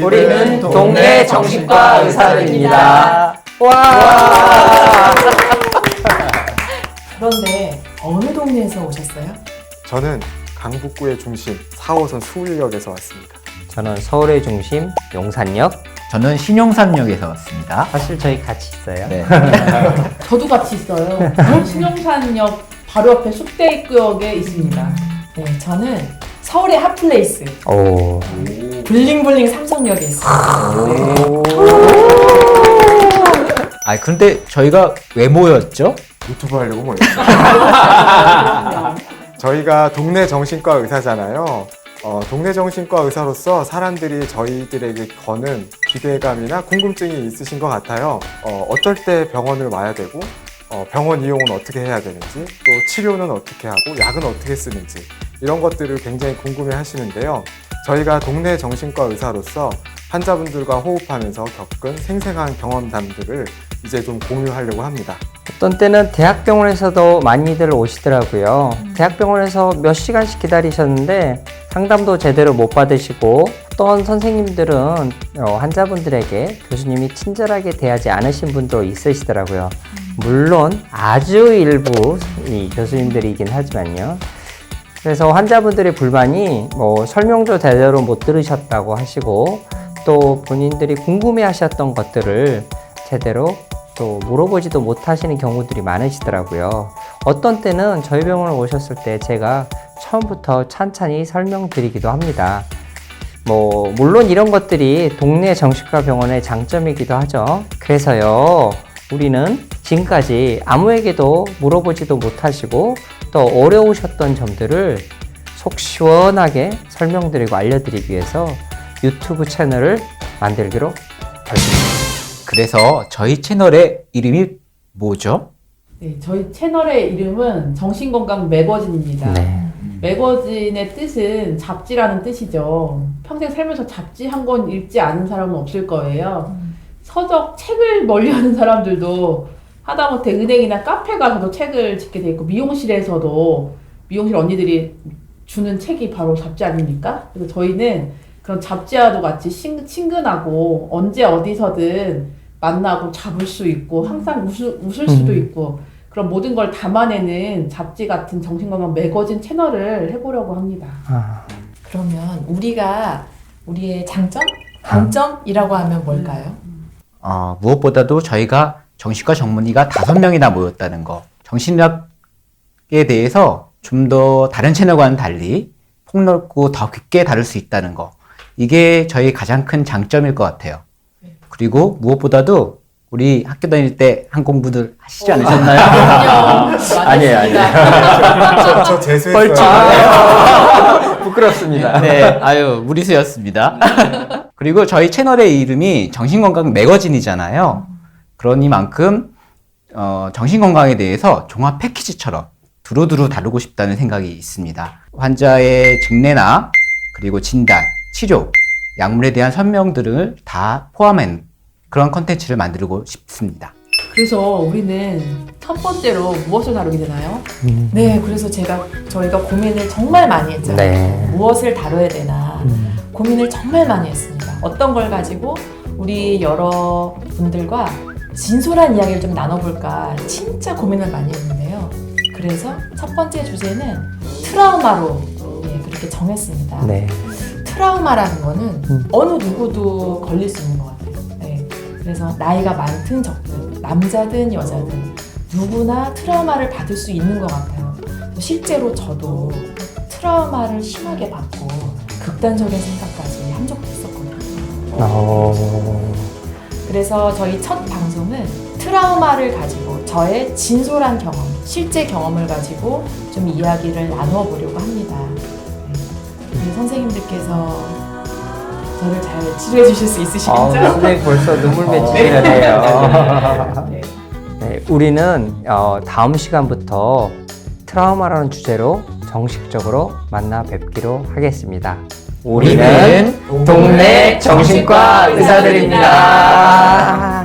우리는 동네 정신과 의사들입니다. 와! 그런데 어느 동네에서 오셨어요? 저는 강북구의 중심 4호선 수울역에서 왔습니다. 저는 서울의 중심 용산역. 저는 신용산역에서 왔습니다. 사실 저희 같이 있어요. 네. 저도 같이 있어요. 신용산역 바로 옆에 숙대입구역에 있습니다. 네, 저는 서울의 핫플레이스 오. 블링블링 삼성역에 있어요. 아 그런데 저희가 왜 모였죠? 유튜브 하려고 모였어요. 저희가 동네 정신과 의사잖아요. 어, 동네 정신과 의사로서 사람들이 저희들에게 거는 기대감이나 궁금증이 있으신 것 같아요. 어, 어쩔 때 병원을 와야 되고, 어, 병원 이용은 어떻게 해야 되는지, 또 치료는 어떻게 하고, 약은 어떻게 쓰는지, 이런 것들을 굉장히 궁금해 하시는데요. 저희가 동네 정신과 의사로서 환자분들과 호흡하면서 겪은 생생한 경험담들을 이제 좀 공유하려고 합니다. 어떤 때는 대학병원에서도 많이들 오시더라고요. 대학병원에서 몇 시간씩 기다리셨는데 상담도 제대로 못 받으시고 어떤 선생님들은 어, 환자분들에게 교수님이 친절하게 대하지 않으신 분도 있으시더라고요. 물론 아주 일부 이 교수님들이긴 하지만요. 그래서 환자분들의 불만이 뭐 설명도 제대로 못 들으셨다고 하시고 또 본인들이 궁금해 하셨던 것들을 제대로 또 물어보지도 못하시는 경우들이 많으시더라고요. 어떤 때는 저희 병원을 오셨을 때 제가 처음부터 찬찬히 설명드리기도 합니다. 뭐, 물론 이런 것들이 동네 정신과 병원의 장점이기도 하죠. 그래서요, 우리는 지금까지 아무에게도 물어보지도 못하시고 또 어려우셨던 점들을 속 시원하게 설명드리고 알려드리기 위해서 유튜브 채널을 만들기로 결심했습니다. 그래서 저희 채널의 이름이 뭐죠? 네, 저희 채널의 이름은 정신건강 매거진입니다. 네. 매거진의 뜻은 잡지라는 뜻이죠. 평생 살면서 잡지 한 권 읽지 않은 사람은 없을 거예요. 서적 책을 멀리 하는 사람들도 하다못해 은행이나 카페 가서도 책을 짓게 돼 있고 미용실에서도 미용실 언니들이 주는 책이 바로 잡지 아닙니까? 그래서 저희는 그런 잡지와도 같이 친, 친근하고 언제 어디서든 만나고 잡을 수 있고 항상 웃을, 웃을 수도 음. 있고 그런 모든 걸 담아내는 잡지 같은 정신건강 매거진 채널을 해보려고 합니다. 아, 그러면 우리가 우리의 장점, 강점이라고 하면 뭘까요? 어, 무엇보다도 저희가 정신과 전문의가 다섯 명이나 모였다는 거. 정신의학에 대해서 좀 더 다른 채널과는 달리 폭넓고 더 깊게 다룰 수 있다는 거. 이게 저희 가장 큰 장점일 것 같아요. 그리고 무엇보다도 우리 학교 다닐 때 한 공부들 하시지 않으셨나요? 아니에요, 아니에요. 저, 저 재수했어요. 부끄럽습니다. 네, 아유, 무리수였습니다. 그리고 저희 채널의 이름이 정신건강 매거진이잖아요. 그러니만큼, 어, 정신건강에 대해서 종합 패키지처럼 두루두루 다루고 싶다는 생각이 있습니다. 환자의 증례나, 그리고 진단, 치료, 약물에 대한 설명들을 다 포함한 그런 컨텐츠를 만들고 싶습니다. 그래서 우리는 첫 번째로 무엇을 다루게 되나요? 네, 그래서 제가 저희가 고민을 정말 많이 했잖아요. 네. 무엇을 다뤄야 되나 고민을 정말 많이 했습니다. 어떤 걸 가지고 우리 여러 분들과 진솔한 이야기를 좀 나눠볼까 진짜 고민을 많이 했는데요. 그래서 첫 번째 주제는 트라우마로 예, 그렇게 정했습니다. 네. 트라우마라는 거는 음. 어느 누구도 걸릴 수 있는 것 같아요. 네. 그래서 나이가 많든 적든 남자든 여자든 누구나 트라우마를 받을 수 있는 것 같아요. 실제로 저도 트라우마를 심하게 받고 극단적인 생각까지 한 적도 있었거든요. 어, 그래서 저희 첫 방송은 트라우마를 가지고 저의 진솔한 경험, 실제 경험을 가지고 좀 이야기를 나누어 보려고 합니다. 네. 우리 선생님들께서 저를 잘 치료해 주실 수 있으시겠죠? 아, 선생님 벌써 눈물 맺히시네요. 네. 네, 우리는 어, 다음 시간부터 트라우마라는 주제로 정식적으로 만나 뵙기로 하겠습니다. 우리는 동네 정신과 의사들입니다. Yeah.